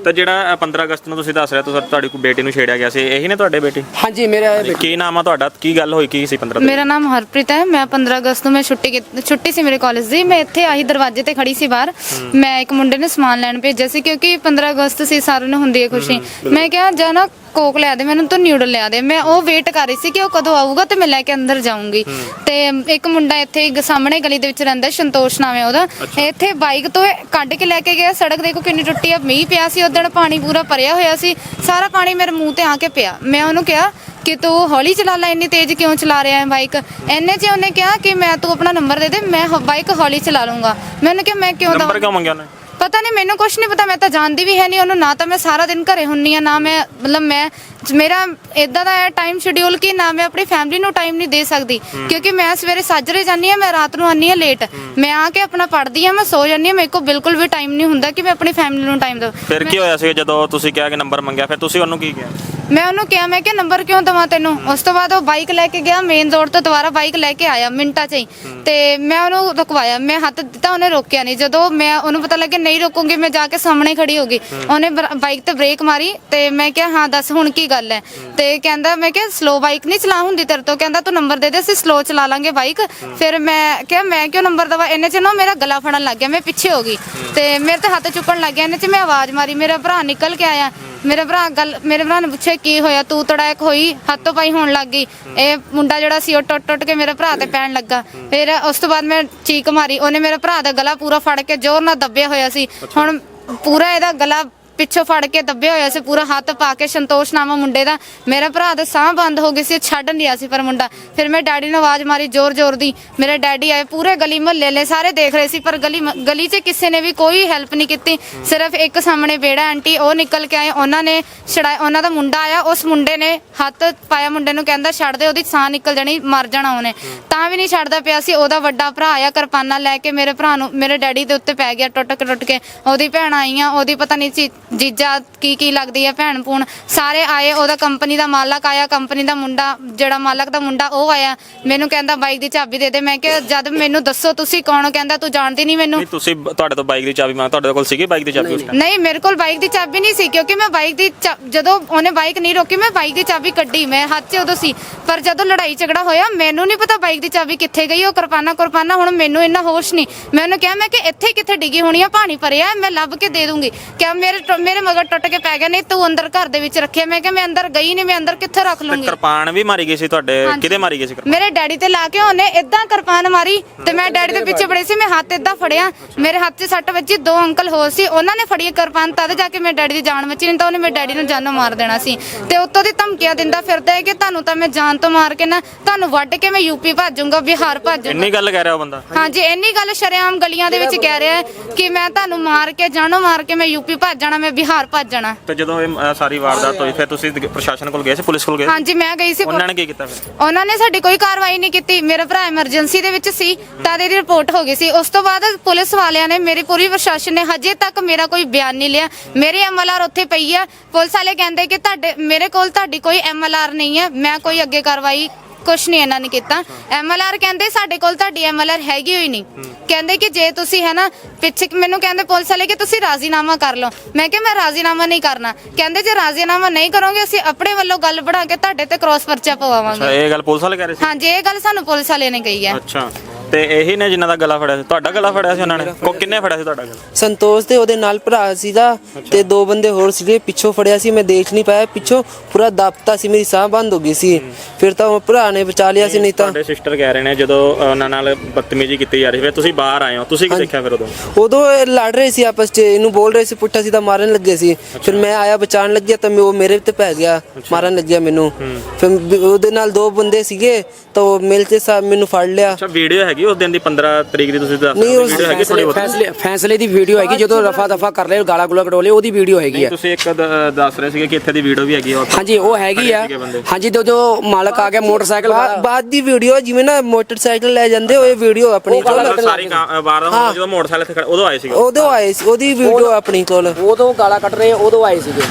ਤੇ ਜਿਹੜਾ ਅ, 15 ਅਗਸਤ ਨੂੰ ਤੁਸੀਂ ਦੱਸ ਰਹੇ ਤੁਸੀਂ ਤੁਹਾਡੀ ਕੋਈ ਬੇਟੀ ਨੂੰ ਛੇੜਿਆ ਗਿਆ ਸੀ। ਇਹੀ ਨੇ ਤੁਹਾਡੇ ਬੇਟੀ? ਹਾਂਜੀ ਮੇਰਾ ਇਹ ਬੇਟਾ। ਕੀ ਨਾਮ ਆ ਤੁਹਾਡਾ? ਕੀ ਗੱਲ ਹੋਈ ਕੀ ਸੀ 15 ਤਰੀਕ? ਮੇਰਾ ਨਾਮ ਹਰਪ੍ਰੀਤ ਹੈ। ਮੈਂ 15 ਅਗਸਤ ਨੂੰ ਮੈਂ ਛੁੱਟੀ ਕੀਤੀ- ਛੁੱਟੀ ਸੀ ਮੇਰੇ ਕਾਲਜ ਦੀ। ਮੈਂ ਇੱਥੇ ਆਹੀ ਦਰਵਾਜ਼ੇ ਤੇ ਖੜੀ ਸੀ ਬਾਹਰ। ਮੈਂ ਇੱਕ ਮੁੰਡੇ ਨੂੰ ਸਮਾਨ ਲੈਣ ਭੇਜਿਆ ਸੀ ਕਿਉਂਕਿ 15 ਅਗਸਤ ਸੀ ਸਾਰਿਆਂ ਨੂੰ ਹੁੰਦੀ ਹੈ ਖੁਸ਼ੀ। ਮੈਂ ਕਿਹਾ ਜਾ ਨਾ ਕੋਕ ਲਿਆ ਦੇ ਮੈਨੂੰ ਤੂੰ ਨਿਊਡਲ ਲਿਆ ਦੇ। ਮੈਂ ਉਹ ਵੇਟ ਕਰ ਰਹੀ ਸੀ ਕਿ ਉਹ ਕਦੋਂ ਆਊਗਾ ਤੇ ਮੈਂ ਲੈ ਕੇ ਅੰਦਰ ਜਾਊਂਗੀ। ਤੇ ਇੱਕ ਮੁੰਡਾ ਇੱਥੇ ਗ- ਸਾਹਮਣੇ ਗਲੀ ਦੇ ਵਿੱਚ ਰਹਿੰਦਾ ਸੰਤੋਸ਼ ਨਾਮ ਹੈ ਉਹਦਾ। ਇੱਥੇ ਬਾਈਕ ਤੋਂ ਇਹ ਕੱਢ ਕੇ ਲੈ ਕੇ ਗਿਆ ਸੜਕ ਦੇਖੋ ਕਿੰਨੀ ਟੁੱਟੀ ਆ ਮੀਂਹ ਪਿਆ ਸੀ ਉਦੋਂ ਪਾਣੀ ਪੂਰਾ ਭਰਿਆ ਹੋਇਆ ਸੀ। ਸਾਰਾ ਪਾਣੀ ਮੇਰੇ ਮੂੰਹ ਤੇ ਆ ਕੇ ਪਿਆ। ਮੈਂ ਉਹਨੂੰ ਕਿਹਾ ਕਿ ਤੂੰ ਹੌਲੀ ਚਲਾ ਲੈ ਇੰਨੀ ਤੇਜ਼ ਕਿਉਂ ਚਲਾ ਰਿਹਾ ਹੈ ਬਾਈਕ ਐਨੇ ਚ ਉਹਨੇ ਕਿਹਾ ਕਿ ਮੈਂ ਤੂੰ ਆਪਣਾ ਨੰਬਰ ਦੇ ਦੇ ਮੈਂ ਹ- ਬਾਈਕ ਹੌਲੀ ਚਲਾ ਲੂੰਗਾ ਮੈਂ ਉਹਨੂੰ ਕਿਹਾ ਮੈਂ ਕਿਉਂ ਨੰਬਰ ਦਵਾਂ ਕਿਉਂ ਮੰਗਿਆ ਉਹਨੇ? ਪਤਾ ਨਹੀਂ ਮੈਨੂੰ ਕੁਝ ਨਹੀਂ ਪਤਾ ਮੈਂ ਤਾਂ ਜਾਣਦੀ ਵੀ ਹੈ ਨਹੀਂ ਉਹਨੂੰ ਨਾ ਤਾਂ ਮੈਂ ਸਾਰਾ ਦਿਨ ਘਰੇ ਹੁੰਨੀ ਆ ਨਾ ਮੈਂ ਮਤਲਬ ਮੈਂ ਮੇਰਾ ਇਦਾਂ ਦਾ ਹੈ ਟਾਈਮ ਸ਼ਡਿਊਲ ਕਿ ਨਾ ਮੈਂ ਆਪਣੀ ਫੈਮਿਲੀ ਨੂੰ ਟਾਈਮ ਨਹੀਂ ਦੇ ਸਕਦੀ। ਕਿਉਂਕਿ ਮੈਂ ਸਵੇਰੇ ਸਾਜਰੇ ਜਾਂਦੀ ਆ ਮੈਂ ਰਾਤ ਨੂੰ ਆਨੀ ਆ ਲੇਟ ਮੈਂ ਆ ਕੇ ਆਪਣਾ ਪੜ੍ਹਦੀ ਆ ਮੈਂ ਸੋ ਜਾਂਦੀ ਆ ਮੇਰੇ ਕੋਲ ਬਿਲਕੁਲ ਵੀ ਟਾਈਮ ਨਹੀਂ ਹੁੰਦਾ ਕਿ ਮੈਂ ਆਪਣੀ ਫੈਮਿਲੀ ਨੂੰ ਟਾਈਮ ਦੇਵਾਂ। ਫਿਰ ਕੀ ਹੋਇਆ ਸੀ ਜਦੋਂ ਤੁਸੀਂ ਕਿਹਾ ਕਿ ਨੰਬਰ ਮੰਗਿਆ ਫਿਰ ਤੁਸੀਂ ਉਹਨੂੰ ਕੀ ਕਿਹਾ? ਮੈਂ ਉਹਨੂੰ ਕਿਹਾ ਮੈਂ ਕਿ ਨੰਬਰ ਕਿਉਂ ਦਵਾਂ ਤੈਨੂੰ? ਉਸ ਤੋਂ ਬਾਅਦ ਉਹ ਬਾਈਕ ਲੈ ਕੇ ਗਿਆ ਮੇਨ ਰੋਡ ਤੋਂ ਦੁਬਾਰਾ ਬਾਈਕ ਲੈ ਕੇ ਆਇਆ ਮਿੰਟਾਂ 'ਚ ਹੀ। ਤੇ ਮੈਂ ਉਹਨੂੰ ਰੁਕਵਾਇਆ। ਮੈਂ ਹੱਥ ਦਿੱਤਾ ਉਹਨੇ ਰੋਕਿਆ ਨਹੀਂ। ਜਦੋਂ ਮੈਂ ਉਹਨੂੰ ਪਤਾ ਲੱਗਿਆ ਨਹੀਂ ਰੋਕੂੰਗੀ ਮੈਂ ਜਾ ਕੇ ਸਾਹਮਣੇ ਖੜੀ ਹੋ ਗਈ। ਉਹਨੇ ਬਾਈਕ ਤੇ ਬ੍ਰੇਕ ਮਾਰੀ ਤੇ ਮੈਂ ਕਿਹਾ ਹਾਂ ਦੱਸ ਹੁਣ ਕੀ ਗੱਲ ਹੈ? ਤੇ ਕਹਿੰਦਾ ਮੈਂ ਕਿਹਾ ਸਲੋ ਬਾਈਕ ਨਹੀਂ ਚਲਾ ਹੁੰਦੀ ਤੇਰੇ ਤੋਂ। ਕਹਿੰਦਾ ਤੂੰ ਨੰਬਰ ਦੇ ਦੇ ਅਸੀਂ ਸਲੋ ਚਲਾ ਲਾਂਗੇ ਬਾਈਕ ਫਿਰ ਮੈਂ ਕਿਹਾ ਮੈਂ ਕਿਉਂ ਨੰਬਰ ਦਵਾ? ਇਹਨੇ ਚ ਨਾ ਮੇਰਾ ਗਲਾ ਫੜਨ ਲੱਗ ਗਿਆ ਮੈਂ ਪਿੱਛੇ ਹੋ ਗਈ। ਤੇ ਮੇਰੇ ਤੇ ਹੱਥ ਚੁੱਕਣ ਲੱਗ ਗਿਆ ਇਹਨੇ ਚ ਮੈਂ ਆਵਾਜ਼ ਮਾਰੀ ਮੇਰਾ ਭਰਾ ਨਿਕਲ ਕੇ ਆਇਆ। ਮੇਰੇ ਭਰਾ ਗੱਲ ਮੇਰੇ ਭਰਾ ਨੇ ਪੁੱਛਿਆ ਕੀ ਹੋਇਆ ਤੂੰ ਤੜਾਕ ਹੋਈ ਹੱਥੋਂ ਪਾਈ ਹੋਣ ਲੱਗ ਗਈ। ਇਹ ਮੁੰਡਾ ਜਿਹੜਾ ਸੀ ਉਹ ਟੁੱਟ ਟੁੱਟ ਕੇ ਮੇਰੇ ਭਰਾ ਤੇ ਪੈਣ ਲੱਗਾ। ਫਿਰ ਉਸ ਤੋਂ ਬਾਅਦ ਮੈਂ ਚੀਕ ਮਾਰੀ ਉਹਨੇ ਮੇਰੇ ਭਰਾ ਦਾ ਗਲਾ ਪੂਰਾ ਫੜ ਕੇ ਜ਼ੋਰ ਨਾਲ ਦੱਬਿਆ ਹੋਇਆ ਸੀ। ਹੁਣ ਪੂਰਾ ਇਹਦਾ ਗਲਾ ਪਿੱਛੋਂ ਫੜ ਕੇ ਦੱਬਿਆ ਹੋਇਆ ਸੀ, ਪੂਰਾ ਹੱਥ ਪਾ ਕੇ ਸੰਤੋਸ਼ ਨਾਮਾ ਮੁੰਡੇ ਦਾ। ਮੇਰਾ ਭਰਾ ਦੇ ਸਾਹ ਬੰਦ ਹੋ ਗਈ ਸੀ ਛੱਡ ਨਹੀਂ ਰਿਹਾ ਸੀ ਪਰ ਮੁੰਡਾ। ਫਿਰ ਮੈਂ ਡੈਡੀ ਨੂੰ ਆਵਾਜ਼ ਮਾਰੀ ਜ਼ੋਰ ਜ਼ੋਰ ਦੀ। ਮੇਰੇ ਡੈਡੀ ਆਏ, ਪੂਰੇ ਗਲੀ ਮੁਹੱਲੇ ਲੈ ਸਾਰੇ ਦੇਖ ਰਹੇ ਸੀ, ਪਰ ਗਲੀ ਗਲੀ 'ਚ ਕਿਸੇ ਨੇ ਵੀ ਕੋਈ ਹੈਲਪ ਨਹੀਂ ਕੀਤੀ। ਸਿਰਫ ਇੱਕ ਸਾਹਮਣੇ ਬੇੜਾ ਆਂਟੀ, ਉਹ ਨਿਕਲ ਕੇ ਆਏ, ਉਹਨਾਂ ਨੇ ਛੜਾ ਉਹਨਾਂ ਦਾ ਮੁੰਡਾ ਆਇਆ, ਉਸ ਮੁੰਡੇ ਨੇ ਹੱਥ ਪਾਇਆ, ਮੁੰਡੇ ਨੂੰ ਕਹਿੰਦਾ ਛੱਡ ਦੇ, ਉਹਦੀ ਸਾਹ ਨਿਕਲ ਜਾਣੀ, ਮਰ ਜਾਣਾ ਉਹਨੇ। ਤਾਂ ਵੀ ਨਹੀਂ ਛੱਡਦਾ ਪਿਆ ਸੀ, ਉਹਦਾ ਵੱਡਾ ਭਰਾ ਆਇਆ, ਕਿਰਪਾਨਾਂ ਲੈ ਕੇ ਮੇਰੇ ਭਰਾ ਨੂੰ, ਮੇਰੇ ਡੈਡੀ ਦੇ ਉੱਤੇ ਪੈ ਗਿਆ ਟੁੱਟ ਕੇ ਟੁੱਟ ਕੇ। ਉਹਦੀ ਭੈਣ ਆਈਆਂ, ਉਹਦੀ ਪਤਾ ਨਹੀਂ ਸੀ ਜੀਜਾ ਕੀ ਕੀ ਲੱਗਦੀ ਹੈ ਭੈਣ ਪੂਣ ਸਾਰੇ ਆਏ ਉਹਦਾ ਕੰਪਨੀ ਦਾ ਮਾਲਕ ਆਇਆ ਕੰਪਨੀ ਦਾ ਮੁੰਡਾ ਜਿਹੜਾ ਮਾਲਕ ਦਾ ਮੁੰਡਾ ਉਹ ਆਇਆ। ਮੈਨੂੰ ਕਹਿੰਦਾ ਬਾਈਕ ਦੀ ਚਾਬੀ ਦੇ ਦੇ। ਮੈਂ ਕਿਹਾ ਜਦ ਮੈਨੂੰ ਦੱਸੋ ਤੁਸੀਂ ਕੌਣ ਹੋ? ਕਹਿੰਦਾ ਤੂੰ ਜਾਣਦੀ ਨਹੀਂ ਮੈਨੂੰ। ਨਹੀਂ ਤੁਸੀਂ ਤੁਹਾਡੇ ਤੋਂ ਬਾਈਕ ਦੀ ਚਾਬੀ ਮੰਗ ਤੁਹਾਡੇ ਕੋਲ ਸੀਗੀ ਬਾਈਕ ਦੀ ਚਾਬੀ ਉਸ time? ਨਹੀਂ ਮੇਰੇ ਕੋਲ ਬਾਈਕ ਦੀ ਚਾਬੀ ਨਹੀਂ ਸੀ ਕਿਉਂਕਿ ਮੈਂ ਬਾਈਕ ਦੀ ਚਾ- ਜਦੋਂ ਉਹਨੇ ਬਾਈਕ ਨਹੀਂ ਰੋਕੀ ਮੈਂ ਬਾਈਕ ਦੀ ਚਾਬੀ ਕੱਢੀ। ਮੈਂ ਹੱਥ 'ਚ ਉਦੋਂ ਸੀ। ਪਰ ਜਦੋਂ ਲੜਾਈ ਝਗੜਾ ਹੋਇਆ ਮੈਨੂੰ ਨਹੀਂ ਪਤਾ ਬਾਈਕ ਦੀ ਚਾਬੀ ਕਿੱਥੇ ਗਈ ਉਹ ਕਿਰਪਾਨਾ ਕੁਰਪਾਨਾ ਹੁਣ ਮੈਨੂੰ ਇੰਨਾ ਹੋਸ਼ ਨਹੀਂ। ਮੈਂ ਉਹਨੂੰ ਕਿਹਾ ਮੈਂ ਕਿ ਇੱਥੇ ਕਿੱਥੇ ਡਿੱਗੀ ਹੋਣੀ ਆ? ਪਾਣੀ ਭਰਿਆ ਹੈ, ਮੈਂ ਲੱਭ ਕੇ ਦੇ ਦੂੰਗੀ। ਕਿਹਾ ਮੇਰੇ ਟੁ- ਮੇਰੇ ਮਗਰ ਟੁੱਟ ਕੇ ਪੈ ਗਿਆ। ਨਹੀਂ ਤੂੰ ਅੰਦਰ ਘਰ ਦੇ ਵਿੱਚ ਰੱਖਿਆ। ਮੈਂ ਕਿਹਾ ਮੈਂ ਅੰਦਰ ਗਈ ਨਹੀਂ ਮੈਂ ਅੰਦਰ ਕਿੱਥੇ ਰੱਖ ਲੂੰਗੀ? ਕਿਰਪਾਨ ਵੀ ਮਾਰੀ ਗਈ ਸੀ ਤੁਹਾਡੇ। ਕਿਹਦੇ ਮਾਰੀ ਗਈ ਸੀ ਕਿਰਪਾਨ? ਮੇਰੇ ਡੈਡੀ ਤੇ ਲਾ ਕੇ ਉਹਨੇ ਇਦਾਂ ਕਿਰਪਾਨ ਮਾਰੀ ਤੇ ਮੈਂ ਡੈਡੀ ਦੇ ਪਿੱਛੇ ਫੜੇ ਸੀ ਮੈਂ ਹੱਥ ਇਦਾਂ ਫੜਿਆ। ਮੇਰੇ ਹੱਥ 'ਚ ਸੱਟ ਵੱਜੀ ਦੋ ਅੰਕਲ ਹੋਰ ਸੀ ਉਹਨਾਂ ਨੇ ਫੜੀ ਕਿਰਪਾਨ ਤਦ ਜਾ ਕੇ ਮੇਰੇ ਡੈਡੀ ਦੀ ਜਾਨ ਬਚੀ ਨਹੀਂ ਤਾਂ ਉਹਨੇ ਮੇਰੇ ਡੈਡੀ ਨੂੰ ਜਾਨੋਂ ਮਾਰ ਦੇਣਾ ਸੀ। ਤੇ ਉੱਤੋਂ ਦੀ ਧਮਕੀਆਂ ਦਿੰਦਾ ਫਿਰਦਾ ਹੈ ਕਿ ਤੁਹਾਨੂੰ ਤਾਂ ਮੈਂ ਜਾਨ ਤੋਂ ਮਾਰ ਕੇ ਨਾ ਤੁਹਾਨੂੰ ਵੱਢ ਕੇ ਮੈਂ ਯੂਪੀ ਭੱਜੂੰਗਾ ਬਿਹਾਰ ਭੱਜੂੰਗਾ। ਇੰਨੀ ਗੱਲ ਕਹਿ ਰਿਹਾ ਉਹ ਬੰਦਾ? ਹਾਂਜੀ ਇੰਨੀ ਗੱਲ ਸ਼ਰੇਆਮ ਗਲੀਆਂ ਦੇ ਵਿੱਚ ਕਹਿ ਰਿਹਾ ਹੈ ਕਿ ਮੈਂ ਤੁਹਾਨੂੰ ਮਾਰ ਕੇ ਜਾਨੋਂ ਮਾਰ ਕੇ ਮੈਂ ਯੂਪੀ ਭੱਜ ਜਾਣਾ ਮੈਂ ਬਿਹਾਰ ਭੱਜ ਜਾਣਾ। ਤੇ ਜਦੋਂ ਇਹ ਅ, ਸਾਰੀ ਵਾਰਦਾਤ ਹੋਈ ਫਿਰ ਤੁਸੀਂ ਦ- ਪ੍ਰਸ਼ਾਸਨ ਕੋਲ ਗਏ ਸੀ ਪੁਲਿਸ ਕੋਲ ਗਏ? ਸੀ? ਹਾਂਜੀ ਮੈਂ ਗਈ ਸੀ ਉਹਨਾਂ ਨੇ ਕੀ ਕੀਤਾ ਫਿਰ? ਉਹਨਾਂ ਨੇ ਸਾਡੀ ਕੋਈ ਕਾਰਵਾਈ ਨਹੀਂ ਕੀਤੀ। ਮੇਰਾ ਭਰਾ ਐਮਰਜੈਂਸੀ ਦੇ ਵਿੱਚ ਸੀ ਤਦ ਇਹਦੀ ਰਿਪੋਰਟ ਹੋ ਗਈ ਸੀ। ਉਸ ਤੋਂ ਬਾਅਦ ਪੁਲਿਸ ਵਾਲਿਆਂ ਨੇ ਮੇਰੀ ਪੂਰੀ ਪ੍ਰਸ਼ਾਸਨ ਨੇ ਹਜੇ ਤੱਕ ਮੇਰਾ ਕੋਈ ਬਿਆਨ ਨਹੀਂ ਲਿਆ। ਮੇਰੀ ਐਮਐਲਆਰ ਉੱਥੇ ਪਈ ਆ। ਪੁਲਿਸ ਵਾਲੇ ਕਹਿੰਦੇ ਕਿ ਤੁਹਾਡੇ ਮੇਰੇ ਕੋਲ ਤੁਹਾਡੀ ਕੋਈ ਐਮਐਲਆਰ ਨਹੀਂ ਹੈ ਮੈਂ ਕੋਈ ਅੱਗੇ ਕਾਰਵਾਈ ਕੁਛ ਨਹੀਂ ਇਹਨਾਂ ਨੇ ਕੀਤਾ। ਐਮਐਲਆਰ ਕਹਿੰਦੇ ਸਾਡੇ ਕੋਲ ਤੁਹਾਡੀ ਐਮਐਲਆਰ ਹੈਗੀ ਹੋਈ ਨਹੀਂ। ਕਹਿੰਦੇ ਕਿ ਜੇ ਤੁਸੀਂ ਹੈ ਨਾ ਪਿੱਛੇ ਮੈਨੂੰ ਕਹਿੰਦੇ ਪੁਲਿਸ ਵਾਲੇ ਕਿ ਤੁਸੀਂ ਰਾਜ਼ੀਨਾਮਾ ਕਰ ਲਓ। ਮੈਂ ਕਿਹਾ ਮੈਂ ਰਾਜ਼ੀਨਾਮਾ ਨਹੀਂ ਕਰਨਾ। ਕਹਿੰਦੇ ਜੇ ਰਾਜ਼ੀਨਾਮਾ ਨਹੀਂ ਕਰੋਗੇ ਅਸੀਂ ਆਪਣੇ ਵੱਲੋਂ ਗੱਲ ਬਣਾ ਕੇ ਤੁਹਾਡੇ ਤੇ ਕ੍ਰਾਸ ਪਰਚਾ ਪਵਾਵਾਂਗੇ। ਅੱਛਾ ਇਹ ਗੱਲ ਪੁਲਿਸ ਵਾਲੇ ਕਹਿ ਰਹੇ ਸੀ? ਹਾਂਜੀ ਇਹ ਗੱਲ ਸਾਨੂੰ ਪੁਲਿਸ ਵਾਲਿਆਂ ਨੇ ਕਹੀ ਹੈ। ਅੱਛਾ। ਤੇ ਇਹੀ ਨੇ ਜਿਨ੍ਹਾਂ ਦਾ ਗਲਾ ਫੜਿਆ ਸੀ। ਤੁਹਾਡਾ ਗਲਾ ਫੜਿਆ ਸੀ ਉਹਨਾਂ ਨੇ? ਕੋ ਕਿੰਨੇ ਫੜਿਆ ਸੀ ਤੁਹਾਡਾ ਗਲਾ? ਸੰਤੋਸ਼ ਤੇ ਉਹਦੇ ਨਾਲ ਭਰਾ ਸੀਗਾ ਤੇ ਦੋ ਬੰਦੇ ਹੋਰ ਸੀਗੇ ਪਿੱਛੋਂ ਫੜਿਆ ਸੀ ਮੈਂ ਦੇਖ ਨਹੀਂ ਪਾਇਆ। ਪਿੱਛੋਂ ਪੂਰਾ ਦਬਤਾ ਸੀ ਮੇਰੀ ਸਾਹ ਬੰਦ ਹੋ ਗਈ ਸੀ। ਫਿਰ ਤਾਂ ਉਹ ਭਰਾ ਨੇ ਬਚਾ ਲਿਆ ਸੀ ਨਹੀਂ ਤਾਂ ਤੁਹਾਡੇ ਸਿਸਟਰ ਕਹਿ ਰਹੇ ਨੇ ਜਦੋਂ ਉਹਨਾਂ ਨਾਲ ਬਦਤਮੀਜ਼ੀ ਕੀਤੀ ਜਾ ਰਹੀ ਸੀ ਫਿਰ ਤੁਸੀਂ ਬਾਹਰ ਆਏ ਹੋ। ਤੁਸੀਂ ਕੀ ਦੇਖਿਆ ਫਿਰ ਉਦੋਂ? ਉਦੋਂ ਇਹ ਲੜ ਰਹੇ ਸੀ ਆਪਸ 'ਚ ਇਹਨੂੰ ਬੋਲ ਰਹੇ ਸੀ ਪੁੱਠਾ ਸਿੱਧਾ ਮਾਰਨ ਲੱਗੇ ਸੀ। ਫਿਰ ਮੈਂ ਆਇਆ ਬਚਾਉਣ ਲੱਗਿਆ ਤਾਂ ਮੈਂ- ਉਹ ਮੇਰੇ ਤੇ ਪੈ ਗਿਆ ਮਾਰਨ ਲੱਗਿਆ ਮੈਨੂੰ। ਫਿਰ ਵੀ ਉਹਦੇ ਨਾਲ ਦੋ ਬੰਦੇ ਸੀਗੇ ਤਾਂ ਉਹ ਮਿਲ ਕੇ ਸਾ ਮੈਨੂੰ ਫੜ ਲਿਆ। ਅੱਛਾ ਵੀਡੀਓ ਹੈਗੀ ਉਸ ਦਿਨ ਦੀ 15 ਤਰੀਕ ਦੀ ਤੁਸੀਂ ਦੱਸ ਨਹੀਂ, ਉਸ ਵੀਡੀਓ ਹੈਗੀ ਥੋੜੀ ਬਹੁਤ ਫੈਸਲੇ ਫੈਸਲੇ ਦੀ ਵੀਡੀਓ ਹੈਗੀ ਜਦੋਂ ਰਫਾ ਦਫਾ ਕਰ ਰਹੇ ਗਾਲਾ ਗੁਲਾ ਕਟੋਲੇ ਉਹਦੀ ਵੀਡੀਓ ਹੈਗੀ ਆ। ਤੁਸੀਂ ਇੱਕ ਦ- ਦੱਸ ਰਹੇ ਸੀਗੇ ਕਿ ਇੱਥੇ ਦੀ ਵੀਡੀਓ ਵੀ ਹੈਗੀ ਆ। ਹਾਂਜੀ ਉਹ ਹੈਗੀ ਆ। ਖੜੇ ਸੀਗੇ ਬੰਦੇ। ਹਾਂਜੀ ਤੇ ਜੋ ਮਾਲਕ ਆ ਗਿਆ ਮੋਟਰਸਾਈਕਲ ਬਾ- ਬਾਅਦ ਦੀ ਵੀਡੀਓ ਜਿਵੇਂ ਨਾ ਮੋਟਰਸਾਈਕਲ ਲੈ ਜਾਂਦੇ ਉਹ ਇਹ ਵੀਡੀਓ ਆਪਣੀ ਕੋਲ ਮਤਲਬ ਸਾਰੀ ਵਾਰਦਾਤ ਹੋਈ ਜਦੋਂ ਮੋਟਰਸਾਈਕਲ ਤੇ ਖੜਾ ਉਦੋਂ ਆਏ ਸੀਗੇ। ਉਦੋਂ ਆਏ ਸੀ ਉਹਦੀ ਵੀਡੀਓ ਆਪਣੀ ਕੋਲ। ਉਦੋਂ ਗਾਲਾ ਕੱਢ ਰਹੇ ਉਦੋਂ ਆਏ ਸੀਗੇ।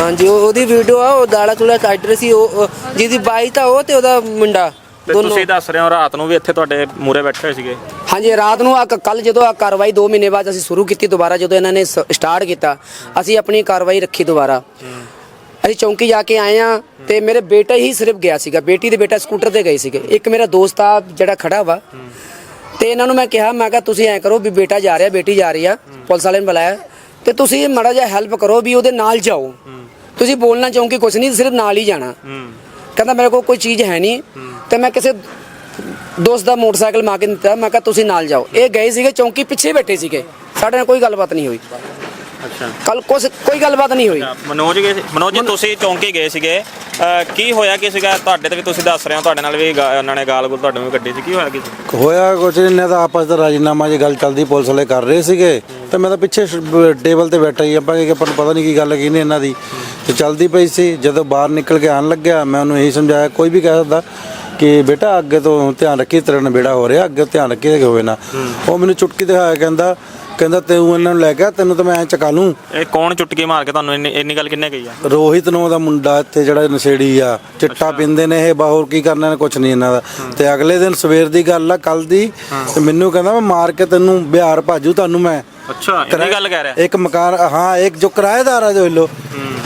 ਹਾਂਜੀ ਉਹ- ਉਹਦੀ ਵੀਡੀਓ ਆ ਉਹ ਦਾੜਾ ਕੁਲਾ ਕੱਢ ਰਹੇ ਸੀ ਉਹ ਉਹ ਜਿਹਦੀ ਬਾਈ ਤਾਂ ਉਹ ਤੇ ਉਹਦਾ ਮੁੰਡਾ। ਤੇ ਤੁਸੀਂ ਦੱਸ ਰਹੇ ਹੋ ਰਾਤ ਨੂੰ ਵੀ ਇੱਥੇ ਤੁਹਾਡੇ ਮੂਰੇ ਬੈਠੇ ਹੋਏ ਸੀਗੇ। ਹਾਂਜੀ ਰਾਤ ਨੂੰ ਆ ਕੱਲ ਜਦੋਂ ਆ ਕਾਰਵਾਈ 2 ਮਹੀਨੇ ਬਾਅਦ ਅਸੀਂ ਸ਼ੁਰੂ ਕੀਤੀ ਦੁਬਾਰਾ ਜਦੋਂ ਇਹਨਾਂ ਨੇ ਸਟਾਰਟ ਕੀਤਾ ਅਸੀਂ ਆਪਣੀ ਕਾਰਵਾਈ ਰੱਖੀ ਦੁਬਾਰਾ। ਅਸੀਂ ਚੌਂਕੀ ਜਾ ਕੇ ਆਏ ਆ ਤੇ ਮੇਰੇ ਬੇਟਾ ਹੀ ਸਿਰਫ ਗਿਆ ਸੀਗਾ। ਬੇਟੀ ਦੇ ਬੇਟਾ ਸਕੂਟਰ ਤੇ ਗਏ ਸੀਗੇ। ਇੱਕ ਮੇਰਾ ਦੋਸਤ ਆ ਜਿਹੜਾ ਖੜਾ ਵਾ। ਤੇ ਇਹਨਾਂ ਨੂੰ ਮੈਂ ਕਿਹਾ ਮੈਂ ਕਿਹਾ ਤੁਸੀਂ ਐ ਕਰੋ ਵੀ ਬੇਟਾ ਜਾ ਰਿਹਾ ਬੇਟੀ ਜਾ ਰਹੀ ਆ ਪੁਲਿਸ ਵਾਲੇ ਨੇ ਬੁਲਾਇਆ। ਤੇ ਤੁਸੀਂ ਮਾੜਾ ਜਿਹਾ ਹੈਲਪ ਕਰੋ ਵੀ ਉਹਦੇ ਨਾਲ ਜਾਓ। ਤੁਸੀਂ ਬੋਲਣਾ ਚੌਂਕੀ ਕੁਛ ਨਹੀਂ ਸਿਰਫ ਨਾਲ ਹੀ ਜਾਣਾ। ਕਹਿੰਦਾ ਮੇਰੇ ਕੋਲ ਕੋਈ ਚੀਜ਼ ਹੈ ਨਹੀਂ। ਤੇ ਮੈਂ ਕਿਸੇ ਦੋਸਤ ਦਾ ਮੋਟਰਸਾਈਕਲ ਮਾ ਕੇ ਦਿੱਤਾ। ਮੈਂ ਕਿਹਾ ਤੁਸੀਂ ਨਾਲ ਜਾਓ। ਇਹ ਗਏ ਸੀਗੇ ਚੌਂਕੀ ਪਿੱਛੇ ਬੈਠੇ ਸੀਗੇ। ਸਾਡੇ ਨਾਲ ਕੋਈ ਗੱਲਬਾਤ ਨਹੀਂ ਹੋਈ। ਅੱਛਾ। ਕੱਲ ਕੁਛ ਕੋਈ ਗੱਲਬਾਤ ਨਹੀਂ ਹੋਈ। ਮਨੋਜ ਗਏ ਸੀ ਮਨੋਜ ਜੀ ਤੁਸੀਂ ਚੌਂਕੀ ਗਏ ਸੀਗੇ। ਅਹ ਕੀ ਹੋਇਆ ਕੀ ਸੀਗਾ? ਤੁਹਾਡੇ ਤੇ ਵੀ ਤੁਸੀਂ ਦੱਸ ਰਹੇ ਹੋ ਤੁਹਾਡੇ ਨਾਲ ਵੀ ਗਾ- ਉਹਨਾਂ ਨੇ ਗਾਲ ਗੁਲ ਤੁਹਾਡੇ ਨੂੰ ਵੀ ਕੱਢੀ ਸੀ। ਕੀ ਹੋਇਆ ਕੀ ਸੀ? ਹੋਇਆ ਕੁਛ ਨਹੀਂ ਇਹਨਾਂ ਦਾ ਆਪਸ ਦਾ ਰਾਜੀਨਾਮਾ ਜੀ ਗੱਲ ਚੱਲਦੀ ਪੁਲਿਸ ਵਾਲੇ ਕਰ ਰਹੇ ਸੀਗੇ। ਤੇ ਮੈਂ ਤਾਂ ਪਿੱਛੇ ਟੇਬਲ ਤੇ ਬੈਠਾ ਹੀ ਆਪਾਂ ਕਿ ਆਪਾਂ ਨੂੰ ਪਤਾ ਨਹੀਂ ਕੀ ਗੱਲ ਕੀ ਨਹੀਂ ਇਹਨਾਂ ਦੀ। ਤੇ ਚੱਲਦੀ ਪਈ ਸੀ। ਜਦੋਂ ਬਾਹਰ ਨਿਕਲ ਕੇ ਆਣ ਲੱਗਿਆ ਮੈਂ ਉਹਨੂੰ ਇਹੀ ਸਮਝਾਇਆ ਕੋਈ ਵੀ ਕਹਿ ਸਕਦਾ। ਕਿ ਬੇਟਾ ਅੱਗੇ ਤੋਂ ਧਿਆਨ ਰੱਖੀ ਤੇਰਾ ਨਬੇੜਾ ਹੋ ਰਿਹਾ ਅੱਗੇ ਧਿਆਨ ਰੱਖੀ ਤੇ ਹੋਵੇ ਨਾ। ਉਹ ਮੈਨੂੰ ਚੁਟਕੀ ਦਿਖਾਇਆ ਕਹਿੰਦਾ ਕਹਿੰਦਾ ਤੈਨੂੰ ਇਹਨਾਂ ਨੂੰ ਲੈ ਗਿਆ ਤੈਨੂੰ ਤਾਂ ਮੈਂ ਐਂ ਚਕਾ ਲੂੰ। ਇਹ ਕੌਣ ਚੁਟਕੀ ਮਾਰ ਕੇ ਤੁਹਾਨੂੰ ਇੰਨੀ ਇੰਨੀ ਗੱਲ ਕਿੰਨੇ ਕਹੀ ਆ? ਰੋਹਿਤ ਨੋ ਦਾ ਮੁੰਡਾ ਇੱਥੇ ਜਿਹੜਾ ਨਸ਼ੇੜੀ ਆ ਚਿੱਟਾ ਪਿੰਦੇ ਨੇ ਇਹ ਬਾਹਰ ਕੀ ਕਰਨਾ ਨੇ ਕੁਛ ਨਹੀਂ ਇਹਨਾਂ ਦਾ। ਤੇ ਅਗਲੇ ਦਿਨ ਸਵੇਰ ਦੀ ਗੱਲ ਆ ਕੱਲ ਦੀ। ਤੇ ਮੈਨੂੰ ਕਹਿੰਦਾ ਮੈਂ ਮਾਰ ਕੇ ਤੈਨੂੰ ਬਿਹਾਰ ਭਾਜੂ ਤੁਹਾਨੂੰ ਮੈਂ ਅੱਛਾ ਇੰਨੀ ਗੱਲ ਕਹਿ ਰਿਹਾ। ਇੱਕ ਮਕਾਨ ਹਾਂ ਇੱਕ ਜੋ ਕਿਰਾਏਦਾਰ ਆ ਜੋ ਲੋ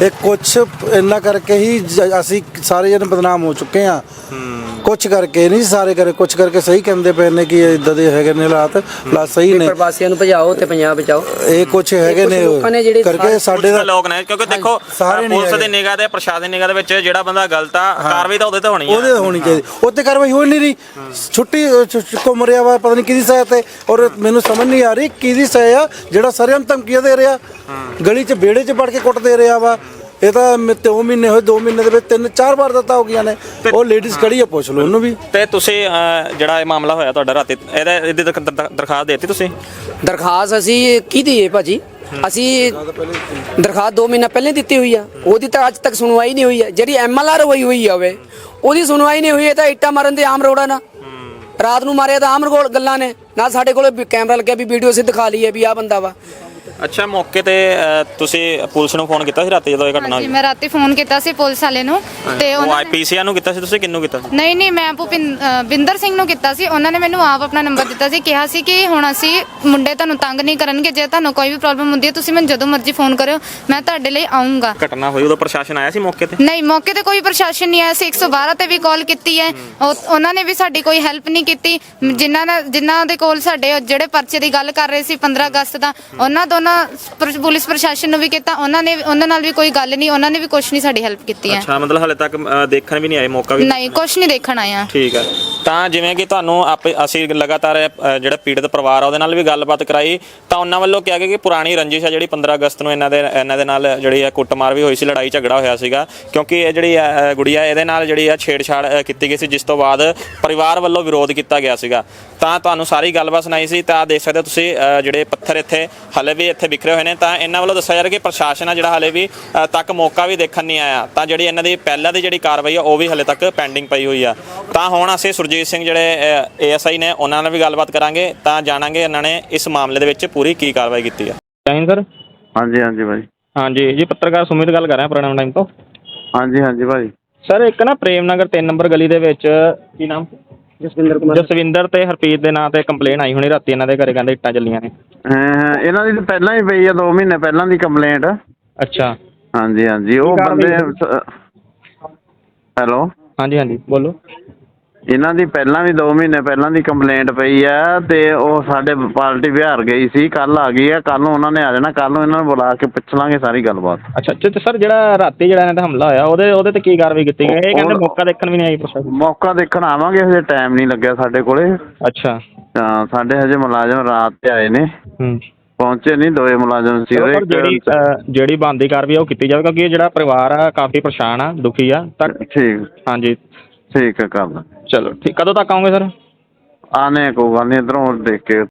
ਇਹ ਕੁਛ ਇੰਨਾ ਕਰਕੇ ਹੀ ਜ- ਅਸੀਂ ਸਾਰੇ ਜਨ ਬਦਨਾਮ ਹੋ ਚੁੱਕੇ ਆ ਕੁਛ ਕਰਕੇ ਨਹੀਂ ਸਾਰੇ ਕਰੇ ਕੁਛ ਕਰਕੇ ਸਹੀ ਕਹਿੰਦੇ ਪਏ ਨੇ ਕਿ ਇਦਾਂ ਦੇ ਹੈਗੇ ਨੇ ਹਾਲਾਤ ਹਾਲਾਤ ਸਹੀ ਨੇ। ਪ੍ਰਵਾਸੀਆਂ ਨੂੰ ਭਜਾਓ ਤੇ ਪੰਜਾਬ ਬਚਾਓ। ਇਹ ਕੁਛ ਹੈਗੇ ਨੇ ਲੋਕਾਂ ਨੇ ਜਿਹੜੇ ਕਰਕੇ ਸਾਡੇ ਕੁਝ ਦਾ ਲੋਕ ਨੇ ਕਿਉਂਕਿ ਦੇਖੋ ਸਾਰੇ ਨਹੀਂ ਪੁਲਿਸ। ਦੀ ਨਿਗਾਹ ਤੇ ਪ੍ਰਸ਼ਾਸਨ ਦੀ ਨਿਗਾਹ ਦੇ ਵਿੱਚ ਜਿਹੜਾ ਬੰਦਾ ਗਲਤ ਆ ਕਾਰਵਾਈ ਤਾਂ ਉਹਦੇ ਤੇ ਹੋਣੀ ਆ। ਉਹਦੇ ਹੋਣੀ ਚਾਹੀਦੀ। ਉੱਤੇ ਕਾਰਵਾਈ ਹੋ ਨਹੀਂ ਰਹੀ। ਛੁੱਟੀ ਘੁੰਮ ਰਿਹਾ ਵਾ ਪਤਾ ਨਹੀਂ ਕਿਹਦੀ ਸਹਾਇ ਤੇ ਔਰ ਮੈਨੂੰ ਸਮਝ ਨਹੀਂ ਆ ਰਹੀ ਕਿਹਦੀ ਸਹਾਇ ਆ ਜਿਹੜਾ ਸਾਰਿਆਂ ਨੂੰ ਧਮਕੀਆਂ ਦੇ ਰਿਹਾ। ਗਲੀ 'ਚ ਵਿਹੜੇ 'ਚ ਵੜ ਕੇ ਕੁੱਟ ਦੇ ਰਿਹਾ ਵਾ। ਇਹ ਤਾਂ ਮ- ਦੋ ਮਹੀਨੇ ਹੋਏ ਦੋ ਮਹੀਨੇ ਦੇ ਵਿੱਚ ਤਿੰਨ ਚਾਰ ਵਾਰ ਦਿੱਤਾ ਹੋ ਗਈਆਂ ਨੇ। ਉਹ ਲੇਡੀਜ਼ ਖੜੀ ਆ ਪੁੱਛ ਲਓ ਉਹਨੂੰ ਵੀ। ਤੇ ਤੁਸੀਂ ਅਹ, ਜਿਹੜਾ ਇਹ ਮਾਮਲਾ ਹੋਇਆ ਤੁਹਾਡਾ ਰਾਤੀ ਇਹਦਾ ਇਹਦੀ ਦਰਖ- ਦਰ- ਦਰਖਾਸਤ ਦੇਤੀ ਤੁਸੀਂ? ਦਰਖਾਸਤ ਅਸੀਂ ਕੀ ਦਈਏ ਭਾਜੀ? ਅਸੀਂ ਦਰਖਾਸਤ 2 ਮਹੀਨਾ ਪਹਿਲੇ ਦਿੱਤੀ ਹੋਈ ਆ। ਉਹਦੀ ਤਾਂ ਅੱਜ ਤੱਕ ਸੁਣਵਾਈ ਨਹੀਂ ਹੋਈ ਹੈ ਜਿਹੜੀ ਐਮਐਲਆਰ ਹੋਈ ਹੋਈ ਆ ਹੋਵੇ ਉਹਦੀ ਸੁਣਵਾਈ ਨਹੀਂ ਹੋਈ ਹੈ ਤਾਂ ਇੱਟਾਂ ਮਾਰਨ ਦੇ ਆਮ ਰੋੜਾ ਨਾ ਰਾਤ ਨੂੰ ਮਾਰਿਆ ਤਾਂ ਆਮ ਰੋੜ ਗੱਲਾਂ ਨੇ। ਨਾ ਸਾਡੇ ਕੋਲ ਵੀ ਕੈਮਰਾ ਲੱਗਿਆ ਵੀ ਵੀਡੀਓ ਅਸੀਂ ਦਿਖਾ ਲਈਏ ਵੀ ਆ ਬੰਦਾ ਵਾ। ਅੱਛਾ ਮੌਕੇ ਤੇ ਅਹ, ਤੁਸੀਂ ਪੁਲਿਸ ਨੂੰ ਫੋਨ ਕੀਤਾ ਸੀ ਰਾਤੀ ਜਦੋਂ ਇਹ ਘਟਨਾ ਹਾਂਜੀ ਹੋਈ? ਮੈਂ ਰਾਤੀ ਫੋਨ ਕੀਤਾ ਸੀ ਪੁਲਿਸ ਵਾਲੇ ਨੂੰ ਤੇ ਉਹ ਉਹਨਾਂ ਨੇ ਕੀਤਾ ਸੀ ਤੁਸੀਂ? ਕਿੰਨੂੰ ਕੀਤਾ ਸੀ? ਨਹੀਂ ਨਹੀਂ ਮੈਂ ਭੁਪਿੰ- ਅ, ਬਿੰਦਰ ਸਿੰਘ ਨੂੰ ਕੀਤਾ ਸੀ। ਉਹਨਾਂ ਨੇ ਮੈਨੂੰ ਆਪ ਆਪਣਾ ਨੰਬਰ ਦਿੱਤਾ ਸੀ ਕਿਹਾ ਸੀ ਕਿ ਹੁਣ ਅਸੀਂ ਮੁੰਡੇ ਤੁਹਾਨੂੰ ਤੰਗ ਨਹੀਂ ਕਰਨਗੇ ਜੇ ਤੁਹਾਨੂੰ ਕੋਈ ਵੀ ਪ੍ਰੋਬਲਮ ਹੁੰਦੀ ਹੈ ਤੁਸੀਂ ਮੈਨੂੰ ਜਦੋਂ ਮਰਜ਼ੀ ਫੋਨ ਕਰਿਓ ਮੈਂ ਤੁਹਾਡੇ ਲਈ ਆਉਂਗਾ ਘਟਨਾ ਹੋਈ ਉਦੋਂ ਪ੍ਰਸ਼ਾਸਨ ਆਇਆ ਸੀ ਮੌਕੇ ਤੇ? ਨਹੀਂ ਮੌਕੇ ਤੇ ਕੋਈ ਪ੍ਰਸ਼ਾਸਨ ਨਹੀਂ ਆਇਆ ਸੀ। 112 ਤੇ ਵੀ ਕਾਲ ਕੀਤੀ ਹੈ। ਉਹ- ਉਹਨਾਂ ਨੇ ਵੀ ਸਾਡੀ ਕੋਈ ਹੈਲਪ ਨਹੀਂ ਕੀਤੀ। ਜਿਨ੍ਹਾਂ ਨਾਲ ਜਿਨ੍ਹਾਂ ਦੇ ਕੋਲ ਸਾਡੇ ਜਿਹੜੇ ਪਰਚੇ ਦੀ ਗੱਲ ਕਰ ਰਹੇ ਸੀ 15 ਅਗਸਤ ਦਾ ਉਹਨਾਂ ਦੋਨਾਂ ਪਰ- ਪੁਲਿਸ ਪ੍ਰਸ਼ਾਸਨ ਨੂੰ ਵੀ ਕੀਤਾ ਉਹਨਾਂ ਨੇ ਉਹਨਾਂ ਨਾਲ ਵੀ ਕੋਈ ਗੱਲ ਨਹੀਂ ਉਹਨਾਂ ਨੇ ਵੀ ਕੁਝ ਨਹੀਂ ਸਾਡੀ ਹੈਲਪ ਕੀਤੀ ਹੈ। ਅੱਛਾ ਮਤਲਬ ਹਲੇ ਤੱਕ ਦੇਖਣ ਵੀ ਨਹੀਂ ਆਏ ਮੌਕਾ ਵੀ ਨਹੀਂ ਕੁਝ ਨਹੀਂ ਦੇਖਣ ਆਇਆ ਠੀਕ ਹੈ। ਤਾਂ ਜਿਵੇਂ ਕਿ ਤੁਹਾਨੂੰ ਆਪੇ ਅਸੀਂ ਲਗਾਤਾਰ ਅ, ਜਿਹੜਾ ਪੀੜਤ ਪਰਿਵਾਰ ਆ ਉਹਦੇ ਨਾਲ ਵੀ ਗੱਲਬਾਤ ਕਰਾਈ ਤਾਂ ਉਹਨਾਂ ਵੱਲੋਂ ਕਿਹਾ ਗਿਆ ਕਿ ਪੁਰਾਣੀ ਰੰਜਿਸ਼ ਆ ਜਿਹੜੀ 15 ਅਗਸਤ ਨੂੰ ਇਹਨਾਂ ਦੇ ਇਹਨਾਂ ਦੇ ਨਾਲ ਜਿਹੜੀ ਆ ਕੁੱਟਮਾਰ ਵੀ ਹੋਈ ਸੀ ਲੜਾਈ ਝਗੜਾ ਹੋਇਆ ਸੀਗਾ ਕਿਉਂਕਿ ਇਹ ਜਿਹੜੀ ਆ, ਅ, ਗੁੜੀਆ ਇਹਦੇ ਨਾਲ ਜਿਹੜੀ ਆ ਛੇੜਛਾੜ ਅ, ਕੀਤੀ ਗਈ ਸੀ ਜਿਸ ਤੋਂ ਬਾਅਦ ਪਰਿਵਾਰ ਵੱਲੋਂ ਵਿਰੋਧ ਕੀਤਾ ਗਿਆ ਸੀਗਾ। ਤਾਂ ਤੁਹਾਨੂੰ ਸਾਰੀ ਗੱਲਬਾਤ ਸੁਣਾਈ ਸੀ ਤਾਂ ਦੇਖ ਸਕਦੇ ਹੋ ਤੁਸੀਂ ਜਿਹੜੇ ਪੱਥਰ ਇੱਥੇ ਹਲੇ ਵੀ ਇੱਥੇ ਵਿਖਰੇ ਹੋਏ ਨੇ। ਤਾਂ ਇਹਨਾਂ ਵੱਲੋਂ ਦੱਸਿਆ ਜਾ ਰਿਹਾ ਕਿ ਪ੍ਰਸ਼ਾਸਨ ਆ ਜਿਹੜਾ ਹਲੇ ਵੀ ਤੱਕ ਮੌਕਾ ਵੀ ਦੇਖਣ ਨਹੀਂ ਆਇਆ। ਤਾਂ ਜਿਹੜੀ ਇਹਨਾਂ ਦੀ ਪਹਿਲਾਂ ਦੀ ਜਿਹੜੀ ਕਾਰਵਾਈ ਆ ਉਹ ਵੀ ਹਲੇ ਤੱਕ ਪੈਂਡਿੰਗ ਪਈ ਹੋਈ ਆ। ਤਾਂ ਹੁਣ ਅਸੀਂ ਸੁਰਜੀਤ ਸਿੰਘ ਜਿਹੜੇ ਏਐਸਆਈ ਨੇ ਉਹਨਾਂ ਨਾਲ ਵੀ ਗੱਲਬਾਤ ਕਰਾਂਗੇ। ਤਾਂ ਜਾਣਾਂਗੇ ਇਹਨਾਂ ਨੇ ਇਸ ਮਾਮਲੇ ਦੇ ਵਿੱਚ ਪੂਰੀ ਕੀ ਕਾਰਵਾਈ ਕੀਤੀ ਆ। ਜੈਨ ਸਰ? ਹਾਂਜੀ ਹਾਂਜੀ ਭਾਈ। ਹਾਂਜੀ ਜੀ ਪੱਤਰਕਾਰ ਸੁਮਿਤ ਗੱਲ ਕਰ ਰਿਹਾ ਪੁਰਾਣਾ ਟਾਈਮ ਤੋਂ। ਹਾਂਜੀ ਹਾਂਜੀ ਭਾਈ। ਸਰ ਇੱਕ ਨਾ ਪ੍ਰੇਮ ਨਗਰ 3 ਨੰਬਰ ਗਲੀ ਦੇ ਵਿੱਚ ਕੀ ਨਾਮ? ਜਸਵਿੰਦਰ ਕੁਮਾਰ? ਜਸਵਿੰਦਰ ਤੇ ਹਰਪ੍ਰੀਤ ਦੇ ਨਾਂ ਤੇ ਕੰਪਲੇਨ ਆਈ ਹੋਣੀ ਰਾਤੀ ਇਹਨਾਂ ਦੇ ਘਰੇ ਕਹਿੰਦੇ ਇੱਟਾਂ ਚੱਲੀਆਂ ਨੇ। ਹਾਂ ਇਹਨਾਂ ਦੀ ਤਾਂ ਪਹਿਲਾਂ ਹੀ ਪਈ ਆ 2 ਮਹੀਨੇ ਪਹਿਲਾਂ ਦੀ ਕੰਪਲੇਂਟ ਅੱਛਾ। ਹਾਂਜੀ ਹਾਂਜੀ ਉਹ ਬੰਦੇ ਹੈਲੋ? ਹਾਂਜੀ ਹਾਂਜੀ ਬੋਲੋ। ਇਹਨਾਂ ਦੀ ਪਹਿਲਾਂ ਵੀ 2 ਮਹੀਨੇ ਪਹਿਲਾਂ ਦੀ ਕੰਪਲੇਂਟ ਪਈ ਆ ਤੇ ਉਹ ਸਾਡੇ ਪਾਰਟੀ ਬਿਹਾਰ ਗਈ ਸੀ ਕੱਲ ਆ ਗਈ ਆ ਕੱਲ ਨੂੰ ਉਹਨਾਂ ਨੇ ਆ ਜਾਣਾ ਕੱਲ ਨੂੰ ਇਹਨਾਂ ਨੂੰ ਬੁਲਾ ਕੇ ਪੁੱਛ ਲਾਂਗੇ ਸਾਰੀ ਗੱਲਬਾਤ। ਅੱਛਾ ਤੇ ਸਰ ਜਿਹੜਾ ਰਾਤੀ ਜਿਹੜਾ ਇਹਨਾਂ ਤੇ ਹਮਲਾ ਹੋਇਆ ਉਹਦੇ ਉਹਦੇ ਤੇ ਕੀ ਕਾਰਵਾਈ ਕੀਤੀ ਗਈ? ਇਹ ਕਹਿੰਦੇ ਮੌਕਾ ਦੇਖਣ ਵੀ ਨਹੀਂ ਆਈ ਪ੍ਰਸ਼ਾਸਨ ਮੌਕਾ ਦੇਖਣ ਆਵਾਂਗੇ ਹਜੇ ਟਾਈਮ ਨਹੀਂ ਲੱਗਿਆ ਸਾਡੇ ਕੋਲੇ। ਅੱਛਾ। ਹਾਂ, ਸਾਡੇ ਹਜੇ ਮੁਲਾਜ਼ਮ ਰਾਤ ਤੇ ਆਏ ਨੇ। ਹੂੰ। ਪਹੁੰਚੇ ਨਹੀਂ ਦੋਏ ਮੁਲਾਜ਼ਮ ਸੀ ਪਰ ਉਹਦੇ ਜਿਹੜੀ ਜਿਹੜੀ ਬੰਦੀ ਕਾਰਵਾਈ ਆ ਉਹ ਕੀਤੀ ਜਾਵੇ ਕਿਉਂਕਿ ਇਹ ਜਿਹੜਾ ਪਰਿਵਾਰ ਆ ਕਾਫੀ ਪਰੇਸ਼ਾਨ ਆ ਦੁਖੀ ਆ ਤਾਂ ਠੀਕ। ਹਾਂਜੀ। ਠੀਕ ਹੈ ਕਰ ਦਾਂ ਚਲੋ ਠੀਕ ਕਦੋਂ ਤੱਕ ਆਉਂਗੇ ਸਰ? ਆਨੇ ਕੋਈ ਗੱਲ ਨਹੀਂ ਇਧਰੋਂ ਦੇਖ ਕੇ।